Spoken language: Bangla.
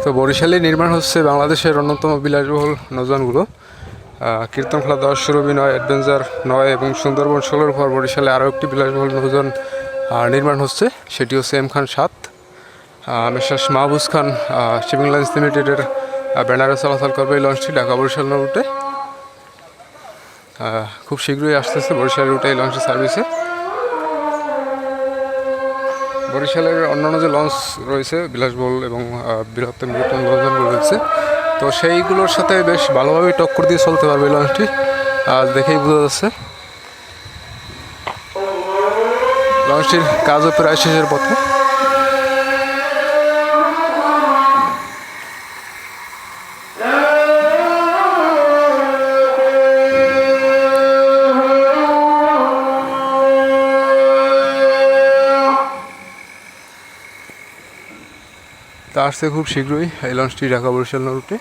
তো বরিশালে নির্মাণ হচ্ছে বাংলাদেশের অন্যতম বিলাসবহুল নৌযানগুলো। আহ, কীর্তনখোলা দশ রবি নয় অ্যাডভেঞ্চার নয় এবং সুন্দরবন ষোলোর পর বরিশালে আরও একটি বিলাসবহুল নৌযান নির্মাণ হচ্ছে। সেটি হচ্ছে এম খান সাত। Messrs Mahbuz Khan shipping lines লিমিটেডের ব্যানারে চলাচল করবে এই লঞ্চটি ঢাকা বরিশাল রুটে। খুব শীঘ্রই আসতেছে বরিশাল রুটে এই লঞ্চের সার্ভিসে। বরিশালের অন্যান্য যে লঞ্চ রয়েছে, বিলাসবহুল এবং বৃহত্তম বৃহত্তম লঞ্চগুলো রয়েছে, তো সেইগুলোর সাথে বেশ ভালোভাবে টক্কর দিয়ে চলতে পারবে এই লঞ্চটি। আর দেখেই বোঝা যাচ্ছে। লঞ্চটির কাজও প্রায় শেষের পথে। তা আসছে খুব শীঘ্রই এই লঞ্চটি ঢাকা বরিশাল রুটে